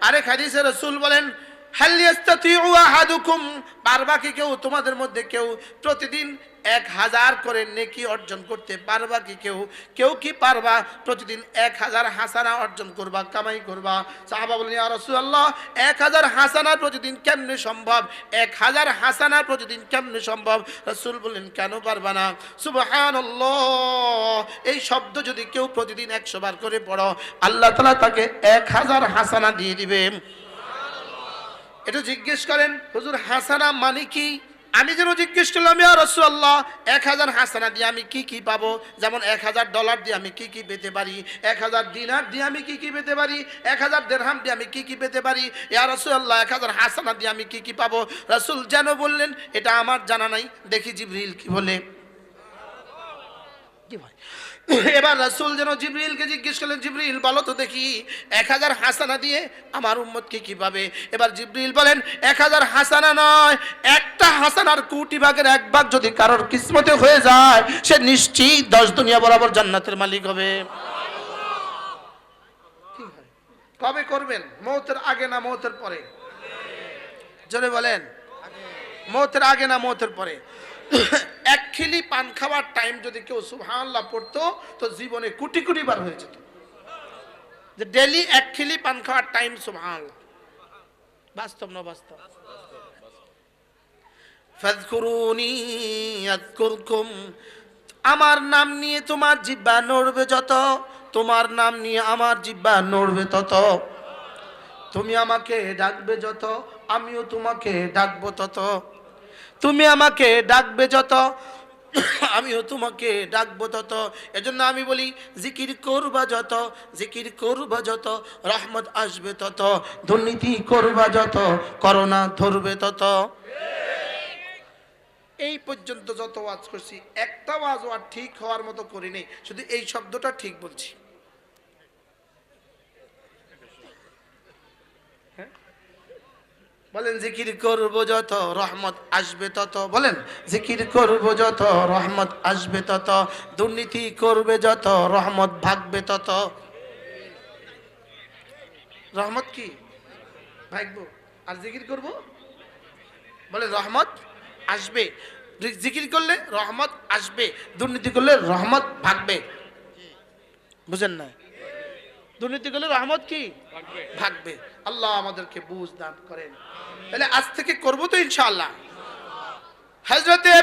আরেক হাদিসে রসুল বলেন পারবা কি কেউ তোমাদের মধ্যে কেউ প্রতিদিন এক হাজার করে কি অর্জন কেমনে সম্ভব? এক হাজার হাসানা প্রতিদিন কেমনে সম্ভব? রাসূল বললেন, কেন পারবা না? সুবহানাল্লাহ, এই শব্দ যদি কেউ প্রতিদিন একশো বার করে পড়ো, আল্লাহ তাআলা তাকে এক হাজার হাসানা দিয়ে দিবে। একটু জিজ্ঞেস করেন, হুজুর হাসানা মানে কি? আমি যেন জিজ্ঞেস করলাম, ইয়া রাসূলুল্লাহ, এক হাজার হাসানা দিয়ে আমি কি কি পাবো? যেমন এক হাজার ডলার দিয়ে আমি কি কি পেতে পারি? এক হাজার দিনার দিয়ে আমি কি কি পেতে পারি? এক হাজার দেড়হাম দিয়ে আমি কি কি পেতে পারি? ইয়া রাসূলুল্লাহ, এক হাজার হাসানা দিয়ে আমি কি কি পাবো? রাসূল যেন বললেন, এটা আমার জানা নাই। দেখি জিবরিল কি বলে। কি ভাই। এবার রাসূল যেন জিবরিলকে জিজ্ঞেস করলেন, জিবরিল, বলো তো দেখি, এক হাজার হাসানা দিয়ে আমার উম্মতকে কি পাবে এবার জিবরিল বলেন, এক হাজার হাসানা নয়, একটা হাসানার কোটি ভাগের এক ভাগ যদি কারোর কিসমতে হয়ে যায়, সে নিশ্চিত দশ দুনিয়া বরাবর জান্নাতের মালিক হবে। কবে করবেন? মৌতের আগে না মৌতের পরে? জোরে বলেন। মৌতের আগে না মৌতের পরে? এক খিলি পান খাওয়ার টাইম যদি কেউ সুবহানাল্লাহ পড়তো, তো জীবনে কোটি কোটি বার হয়ে যেত। যে ডেলি এক খিলি পান খাওয়ার টাইম সুবহানাল্লাহ। বাস্তব না বাস্তব? আমার নাম নিয়ে তোমার জিব্বা নড়বে যত, তোমার নাম নিয়ে আমার জিব্বা নড়বে তত। তুমি আমাকে ডাকবে যত, আমিও তোমাকে ডাকবো তত। তুমি আমাকে ডাকবে যত, আমিও তোমাকে ডাকবো তত। এজন্য আমি বলি, জিকির করবা যত, জিকির করবা যত, রহমত আসবে তত, দুর্নীতি করবা যত, করোনা ধরবে তত। এই পর্যন্ত যত ওয়াজ করছি, একটা ওয়াজ আর ঠিক হওয়ার মতো করিনি শুধু এই শব্দটা ঠিক বলছি। বলেন, জিকির করব যত রহমত আসবে তত। বলেন, জিকির করব যত রহমত আসবে তত। দুর্নীতি করবে যত রহমত ভাগবে তত। রহমত কি? ভাগবো। আর জিকির করব? বলে রহমত আসবে। জিকির করলে রহমত আসবে, দুর্নীতি করলে রহমত ভাগবে। বুঝেন না? দুর্নীতি করলে রহমত কি? ভাগবে। আল্লাহ আমাদেরকে বুঝ দান করেন। তাহলে আজ থেকে করব তো ইনশাআল্লাহ। হজরতে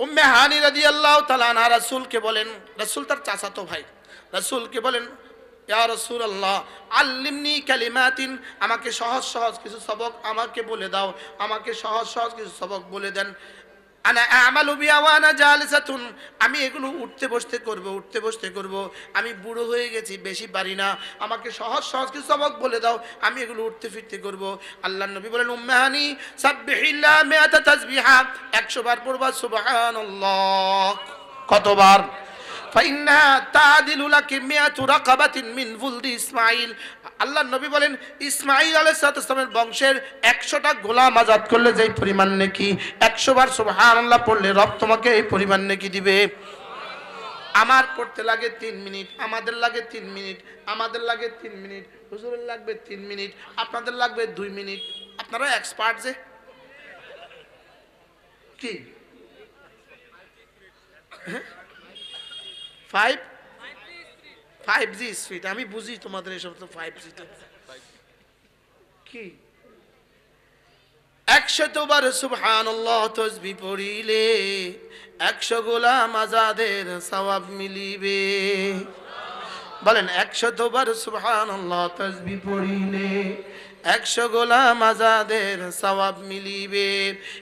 উম্মে হানি রাজি আল্লাহ তালানা রাসুলকে বলেন রাসুল তার চাচাতো ভাই রাসুলকে বলেন ইয়া রসুল আল্লাহ আল্লিমনি কালিমাতিন আমাকে সহজ সহজ কিছু সবক আমাকে বলে দাও আমাকে সহজ সহজ কিছু সবক বলে দেন। আমি এগুলো উঠতে বসতে করব, উঠতে বসতে করব। আমি বুড়ো হয়ে গেছি, বেশি পারি না। আমাকে সহজ সহজ কিছু সবক বলে দাও, আমি এগুলো উঠতে ফিরতে করব। আল্লাহ নবী বলেন, উম্মাহানি, সাব্বিহিল্লাহ একশো তাসবিহা। 100 বার পড়বা, সুবহানাল্লাহ। কতবার? ফাইন্নাহা তাদিলু লাকি মিয়াতু রাকাবাতিন মিন ফুলদি ইসমাইল। আল্লাহ নবী বলেন, ইসমাইল আলাইহিস বংশের 100টা গোলাম আজাদ করলে যেই পরিমাণ নেকি? 100 বার পড়লে রব তোমাকে এই পরিমাণ নেকি দিবে। আমার পড়তে লাগে তিন মিনিট, আমাদের লাগে তিন মিনিট, আমাদের লাগে তিন মিনিট, হুজুরের লাগবে তিন মিনিট, আপনাদের লাগবে দুই মিনিট। আপনারা এক্সপার্ট যে। কি? ফাইভ ফাইভ জি স্পিড আমি বুঝি তোমাদের এসব তো ফাইভ জি কি? একশতবার সুবহানাল্লাহ তসবি পড়িলে, একশো গোলাম আজাদের সওয়াব মিলিবে। বলেন সুবহানাল্লাহ তসবি পড়িলে একশো গোলাম আজাদের সওয়াব মিলিবে।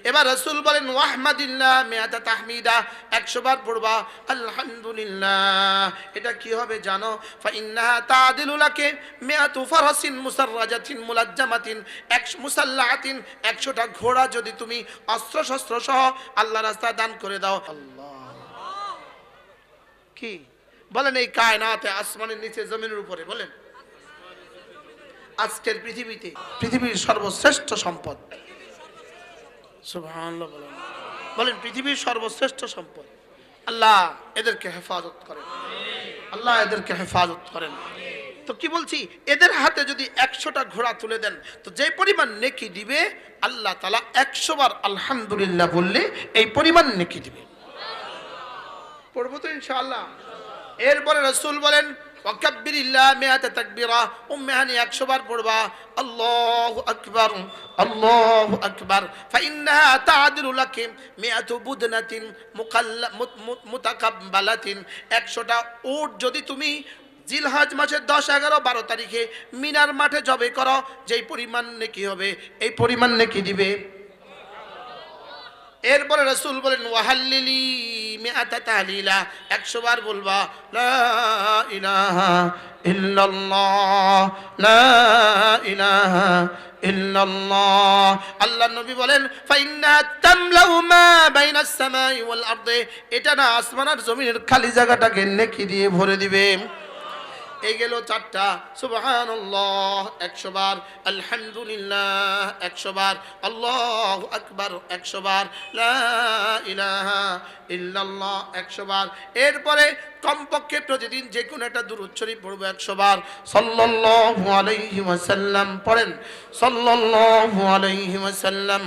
এবার রসুল বলেন, ওয়াহমাদিল্লাহ মেয়াতা তাহমিদা একশো বার পড়বা, আলহামদুলিল্লাহ এটা কি হবে জানো? ফাইন্নাহা তাদিলুলাকে মেয়াতু ফারাসিন মুসাররাজাতিন মুলাজ্জামাতিন একশো মুসাল্লাহাতিন, একশোটা ঘোড়া যদি তুমি অস্ত্র শস্ত্র সহ আল্লাহ রাস্তা দান করে দাও। আল্লাহ। কি? বলেন এই কায়নাতে আসমানের নিচে, জমিনের উপরে, বলেন। আজকের পৃথিবীতে পৃথিবীর সর্বশ্রেষ্ঠ সম্পদ। বলেন। বলেন, পৃথিবীর সর্বশ্রেষ্ঠ সম্পদ। আল্লাহ এদেরকে হেফাজত করেন। আল্লাহ এদেরকে হেফাজত করেন। তো কি বলছি? এদের হাতে যদি একশোটা ঘোড়া তুলে দেন, তো যে পরিমাণ নেকি দিবে, আল্লাহ তালা একশো বার আলহামদুলিল্লাহ বললে এই পরিমাণ নেকি দিবে। পড়ব তো ইনশাআল্লাহ। এরপরে রসুল বলেন তাকবীরা উম্মেহানি 100 বার পড়বা, আল্লাহু আকবার আল্লাহু আকবার। ফাইন্নাহা তাআদিলু লাকি মিয়াতু বুদনাতিন মুকাল্লা মুতাকাব্বালাতিন। 100টা উট যদি তুমি জিলহাজ মাসের দশ, এগারো, বারো তারিখে মিনার মাঠে জবে করো, যেই পরিমাণ নেকি হবে, এই পরিমাণ নেকি দিবে। এরপরে রসুল বলেন, ওয়াহাল্লিলি একশো বার বলবা আল্লাহ নবী বলেন এটা না আসমানার জমিনের খালি জায়গাটাকে নেকি দিয়ে ভরে দিবে। এই গেল চারটা। সুবহানাল্লাহ, একশো বার। আলহামদুলিল্লাহ, একশো আল্লাহ আকবার, একশো ইল্লাল্লাহ, একশো এরপরে কমপক্ষে প্রতিদিন যে কোনো একটা দূর শরীফ পড়ব, একশো বার। সাল্লাল্লাহু আলাইহি ওয়াসাল্লাম পড়েন। সাল্লাল্লাহু আলাইহি ওয়াসাল্লাম,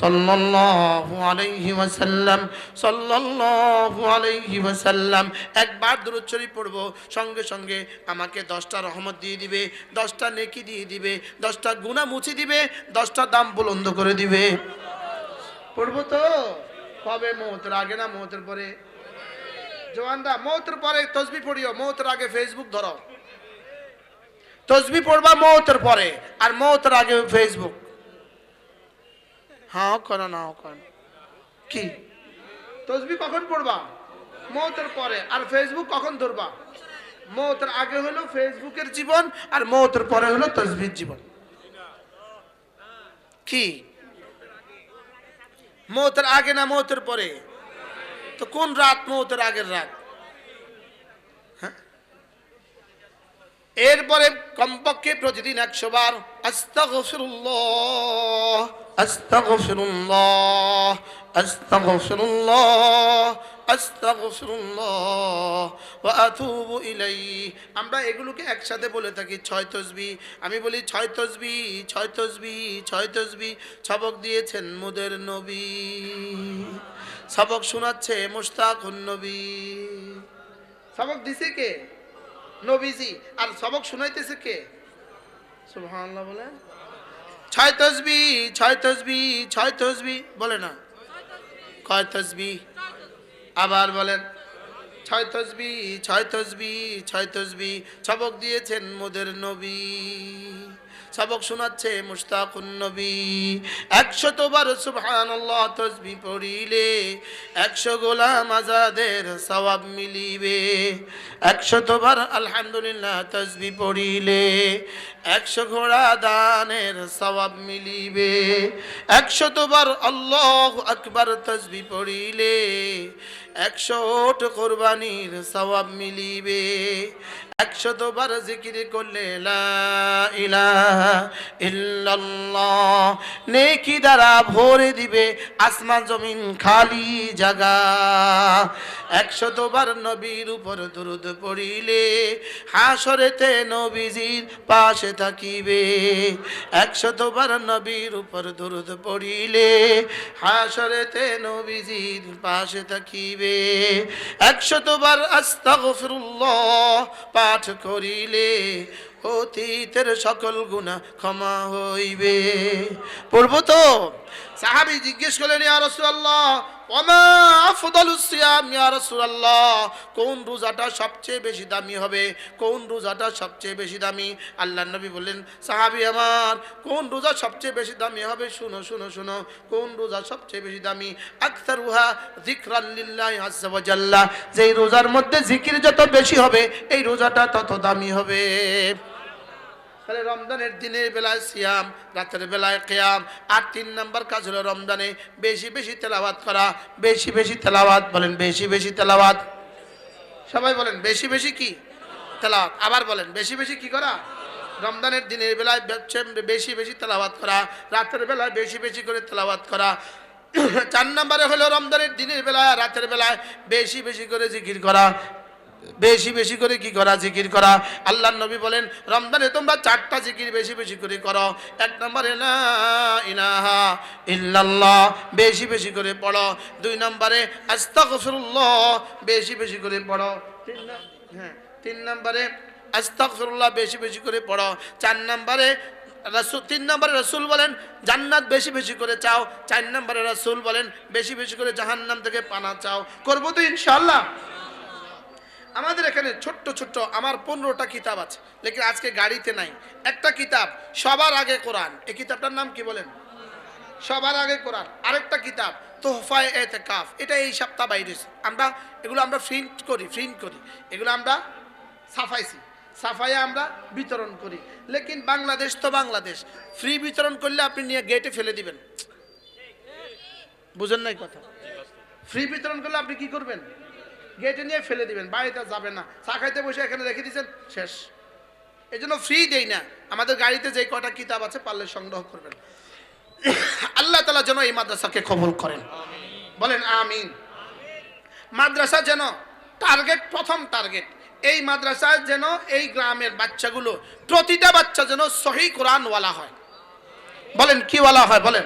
সাল্লাল্লাহু আলাইহি ওয়াসাল্লাম, সাল্লাল্লাহু আলাইহি ওয়াসাল্লাম। একবার দূর শরীফ পড়ব, সঙ্গে সঙ্গে আমাকে দশটা রহমত দিয়ে দিবে, দশটা নেকি দিয়ে দিবে, দশটা গুণা মুছে দিবে, দশটা দাম বুলন্দ করে দিবে। পড়ব তো? কবে মৌতের আগে না মৌতের পরে? জোয়ানরা মৌতের পরে তসবি পড়িও, মৌতের আগে ফেসবুক ধরো তসবি পড়বা মৌতের পরে, আর মৌতের আগে ফেসবুক হ্যাঁ করো না কর কি? তসবি কখন পড়বা? মৌতের পরে, আর ফেসবুক কখন ধরবা? মৌতের আগে হলো ফেসবুকের জীবন আর মৌতের পরে হলো তসবির জীবন। কি? মৌতের আগে না মৌতের পরে? তো কোন রাত মৌতের আগের রাত? হ্যাঁ? এরপরে কমপক্ষে প্রতিদিন একশো বার আস্তাগফিরুল্লাহ। আস্তাগফিরুল্লাহ ওয়া আতুবু ইলাইহি। আমরা এগুলোকে একসাথে বলে থাকি, ছয় তসবি। আমি বলি, ছয় তসবি ছয় তসবি ছয় তসবি। সবক দিয়েছেন মুদের নবী। সবক শোনাচ্ছে মুশতাকুন নবী। সবক দিছে কে? নবীজি। আর সবক শুনাইতেছে কে? সুবহানাল্লাহ বলে ছয় তসবি ছয় তসবি ছয় তসবি, বলে না? কয় তসবি? আবার বলেন, ছয় তসবি ছয় তসবি ছয় তসবি, ছবক দিয়েছেন মোদের নবী। সবক শোনাচ্ছে মুশতাকুন নবী। একশত বার সুবহানাল্লাহ তসবি পড়িলে একশো গোলাম আজাদের সওয়াব মিলিবে। একশত বার আলহামদুলিল্লাহ তসবি পড়িলে একশো ঘোড়া দানের সওয়াব মিলিবে। একশত বার আল্লাহ আকবার তসবি পড়িলে একশো ওট কোরবানির সওয়াব মিলিবে। একশত বার জিকির করলে নেকি দ্বারা ভরে দিবে আসমান জমিন খালি জায়গা একশত বার নবীর উপর দুরুদ পড়িলে হাসরেতে নবীজির পাশে থাকিবে। একশত বার নবীর উপর দুরুদ পড়িলে হাসরেতে নবীজির পাশে থাকিবে। একশত বার আস্তাগফিরুল্লাহ পাঠ করিলে অতীতের সকল গুণা ক্ষমা হইবে। পড়ব তো? সাহাবি জিজ্ঞেস করলেন আর রাসূলুল্লাহ কোন রোজাটা সবচেয়ে বেশি দামি হবে? কোন রোজাটা সবচেয়ে বেশি দামি? আল্লাহ নবী বললেন, সাহাবী আমার, কোন রোজা সবচেয়ে বেশি দামি হবে? শুনো শুনো শুনো, কোন রোজা সবচেয়ে বেশি দামি? আকতারুহা যিকরান লিল্লাহি যেই রোজার মধ্যে জিকির যত বেশি হবে, এই রোজাটা তত দামি হবে। তাহলে রমজানের দিনের বেলায় সিয়াম, রাতের বেলায় কেয়াম। আর তিন নম্বর কাজ হলো রমজানে বেশি বেশি তেলাওয়াত করা। বেশি বেশি তেলাওয়াত বলেন, বেশি বেশি তেলাওয়াত। সবাই বলেন, বেশি বেশি কি? তেলাওয়াত। আবার বলেন, বেশি বেশি কি করা? রমজানের দিনের বেলায় বেশি বেশি তেলাওয়াত করা। রাতের বেলায় বেশি বেশি করে তেলাওয়াত করা। চার নম্বরে হলো রমজানের দিনের বেলায় রাতের বেলায় বেশি বেশি করে জিকির করা। বেশি বেশি করে কি করা? জিকির করা। আল্লাহ নবী বলেন, রমজানে তোমরা চারটা জিকির বেশি বেশি করে করো। এক নম্বরে, লা ইলাহা ইল্লাল্লাহ বেশি বেশি করে পড়ো। দুই নম্বরে, আস্তাগফিরুল্লাহ বেশি বেশি করে পড়ো। তিন ন- হ্যাঁ তিন নম্বরে, আস্তাগফিরুল্লাহ বেশি বেশি করে পড়ো। চার নম্বরে, রাসূল, তিন নম্বরে রসুল বলেন, জান্নাত বেশি বেশি করে চাও। চার নম্বরে রসুল বলেন, বেশি বেশি করে জাহান্নাম থেকে পানা চাও। করব তো ইনশাল্লাহ আমাদের এখানে ছোট্ট ছোট্ট আমার পনেরোটা কিতাব আছে, লেকিন আজকে গাড়িতে নাই। একটা কিতাব, সবার আগে কোরআন। এই কিতাবটার নাম কি বলেন? সবার আগে কোরআন। আরেকটা কিতাব, তোহফায় এতে কাফ এটা এই সপ্তাহ বাইরে আমরা এগুলো আমরা প্রিন্ট করি প্রিন্ট করি। এগুলো আমরা সাফাইছি। সাফাইয়ে আমরা বিতরণ করি। লেকিন বাংলাদেশ তো বাংলাদেশ। ফ্রি বিতরণ করলে আপনি নিয়ে গেটে ফেলে দিবেন। বুঝেন নাই কথা? ফ্রি বিতরণ করলে আপনি কি করবেন? গেটে নিয়ে ফেলে দিবেন বাড়িতে যাবে না। চা খাইতে বসে এখানে রেখে দিয়েছেন শেষ। এই জন্য ফ্রি দেই না। আমাদের গাড়িতে যে কটা কিতাব আছে পারলে সংগ্রহ করবেন। আল্লাহ তালা যেন এই মাদ্রাসাকে কবুল করেন। বলেন আমিন। মাদ্রাসা যেন টার্গেট প্রথম টার্গেট এই মাদ্রাসা যেন এই গ্রামের বাচ্চাগুলো প্রতিটা বাচ্চা যেন সহি কোরআনওয়ালা হয়। বলেন কি ওয়ালা হয়? বলেন।